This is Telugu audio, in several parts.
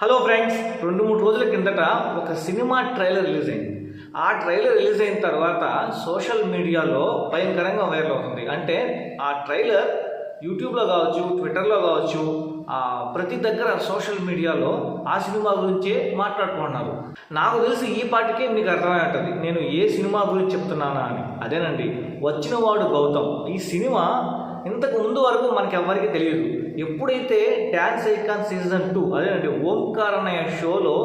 హలో ఫ్రెండ్స్ రెండు మూడు రోజుల కిందట ఒక సినిమా ట్రైలర్ రిలీజ్ అయింది. ఆ ట్రైలర్ రిలీజ్ అయిన తర్వాత సోషల్ మీడియాలో భయంకరంగా వైరల్ అవుతుంది. అంటే ఆ ట్రైలర్ యూట్యూబ్లో కావచ్చు ట్విట్టర్లో కావచ్చు ప్రతి దగ్గర సోషల్ మీడియాలో ఆ సినిమా గురించే మాట్లాడుకుంటున్నారు. నాకు తెలిసి ఈ పాటికే మీకు అర్థమై ఉంటుంది నేను ఏ సినిమా గురించి చెప్తున్నానా అని. అదేనండి వచ్చినవాడు గౌతమ్. ఈ సినిమా ఇంతకు ముందు వరకు మనకి ఎవరికి తెలియదు. ఎప్పుడైతే డ్యాన్స్ ఐకాన్ సీజన్ టూ అదేనండి ఓంకార్ అనే షోలో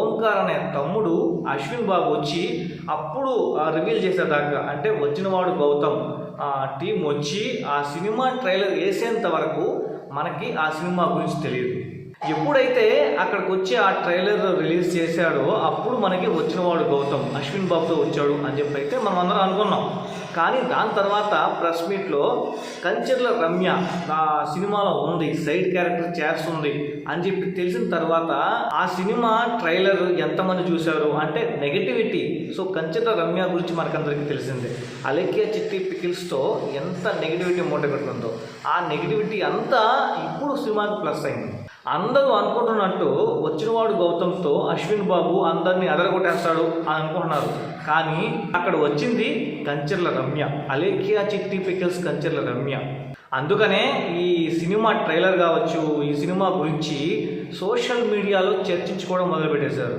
ఓంకార్ అనే తమ్ముడు అశ్విన్ బాబు వచ్చి అప్పుడు రివీల్ చేసేదాకా అంటే వచ్చినవాడు గౌతమ్. టీం వచ్చి ఆ సినిమా ట్రైలర్ వేసేంత వరకు మనకి ఆ సినిమా గురించి తెలియదు. ఎప్పుడైతే అక్కడికి వచ్చి ఆ ట్రైలర్ రిలీజ్ చేశాడో అప్పుడు మనకి వచ్చినవాడు గౌతమ్ అశ్విన్ బాబుతో వచ్చాడు అని చెప్పి అయితే మనం అందరం అనుకున్నాం. కానీ దాని తర్వాత ప్రెస్ మీట్లో కంచెర్ల రమ్య నా సినిమాలో ఉంది సైడ్ క్యారెక్టర్ చేస్తుంది అని చెప్పి తెలిసిన తర్వాత ఆ సినిమా ట్రైలర్ ఎంతమంది చూశారు అంటే నెగటివిటీ సో కంచెర్ల రమ్య గురించి మనకందరికీ తెలిసిందే. అలెక్య చిట్టి పికిల్స్తో ఎంత నెగిటివిటీ మూట ఆ నెగిటివిటీ అంతా ఇప్పుడు సినిమాకి ప్లస్ అయింది. అందరూ అనుకుంటున్నట్టు వచ్చినవాడు గౌతమ్తో అశ్విన్ బాబు అందరినీ అదరగొట్టేస్తాడు అని అనుకుంటున్నారు. కానీ అక్కడ వచ్చింది కంచెర్ల రమ్య అలేఖ్యా చిట్టి పికిల్స్ కంచెర్ల రమ్య. అందుకనే ఈ సినిమా ట్రైలర్ కావచ్చు ఈ సినిమా గురించి సోషల్ మీడియాలో చర్చించుకోవడం మొదలుపెట్టేశారు.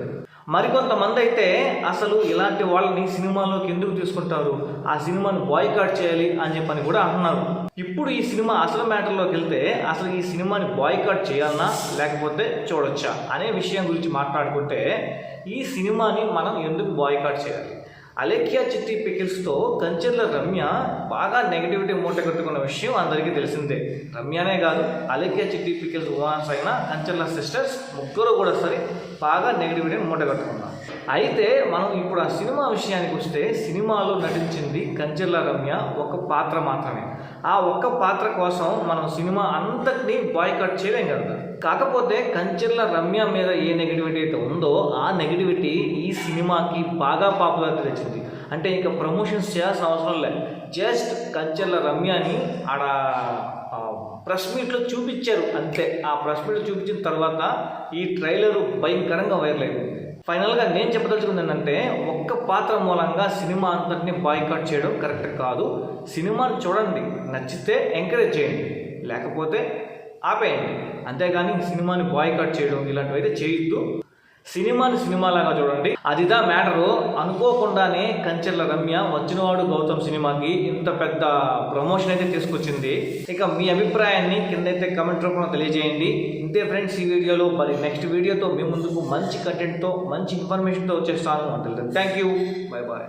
మరికొంతమంది అయితే అసలు ఇలాంటి వాళ్ళని సినిమాలోకి ఎందుకు తీసుకుంటారు? ఆ సినిమాని బాయ్కాట్ చేయాలి అని చెప్పని కూడా అంటున్నారు. ఇప్పుడు ఈ సినిమా అసలు మ్యాటర్లోకి వెళ్తే అసలు ఈ సినిమాని బాయ్కాట్ చేయాలన్నా లేకపోతే చూడొచ్చా అనే విషయం గురించి మాట్లాడుకుంటే ఈ సినిమాని మనం ఎందుకు బాయ్కాట్ చేయాలి? అలేఖ్యా చిట్టి పికిల్స్తో కంచెర్ల రమ్య బాగా నెగిటివిటీ మూట కట్టుకున్న విషయం అందరికీ తెలిసిందే. రమ్యనే కాదు అలేఖ్యా చిట్టి పికిల్స్ ఉమాన్స్ అయిన కంచెర్ల సిస్టర్స్ ముగ్గురు కూడా సరే బాగా నెగిటివిటీని మూట కట్టుకున్నారు. అయితే మనం ఇప్పుడు ఆ సినిమా విషయానికి వస్తే సినిమాలో నటించింది కంచెర్ల రమ్య ఒక పాత్ర మాత్రమే. ఆ ఒక్క పాత్ర కోసం మనం సినిమా అంతటినీ బాయ్కట్ చేయలేం కదా. కాకపోతే కంచెర్ల రమ్య మీద ఏ నెగిటివిటీ అయితే ఉందో ఆ నెగిటివిటీ ఈ సినిమాకి బాగా పాపులారిటీ తెచ్చింది. అంటే ఇంకా ప్రమోషన్స్ చేయాల్సిన అవసరం లేదు జస్ట్ కంచెర్ల రమ్యని ఆడ ప్రెస్ మీట్లో చూపించారు. అంతే. ఆ ప్రెస్ మీట్లో చూపించిన తర్వాత ఈ ట్రైలర్ భయంకరంగా వైరల్ అయింది. ఫైనల్గా నేను చెప్పదలుచుకుంది ఏంటంటే ఒక్క పాత్ర మూలంగా సినిమా అంతటిని బాయ్కాట్ చేయడం కరెక్ట్ కాదు. సినిమాను చూడండి. నచ్చితే ఎంకరేజ్ చేయండి. లేకపోతే ఆపేయండి. అంతేగాని సినిమాని బాయ్కాట్ చేయడం ఇలాంటివి అయితే చేయొద్దు. సినిమాని సినిమాలాగా చూడండి. అదిదా మ్యాటరు. అనుకోకుండానే కంచెర్ల రమ్య వచ్చినవాడు గౌతమ్ సినిమాకి ఇంత పెద్ద ప్రమోషన్ అయితే తీసుకొచ్చింది. ఇక మీ అభిప్రాయాన్ని కింద అయితే కమెంట్ రూపంలో తెలియజేయండి. ఇంతే ఫ్రెండ్స్ ఈ వీడియోలో మరి నెక్స్ట్ వీడియోతో మీ ముందుకు మంచి కంటెంట్తో మంచి ఇన్ఫర్మేషన్తో వచ్చేస్తాను అంటే థ్యాంక్ యూ బై బాయ్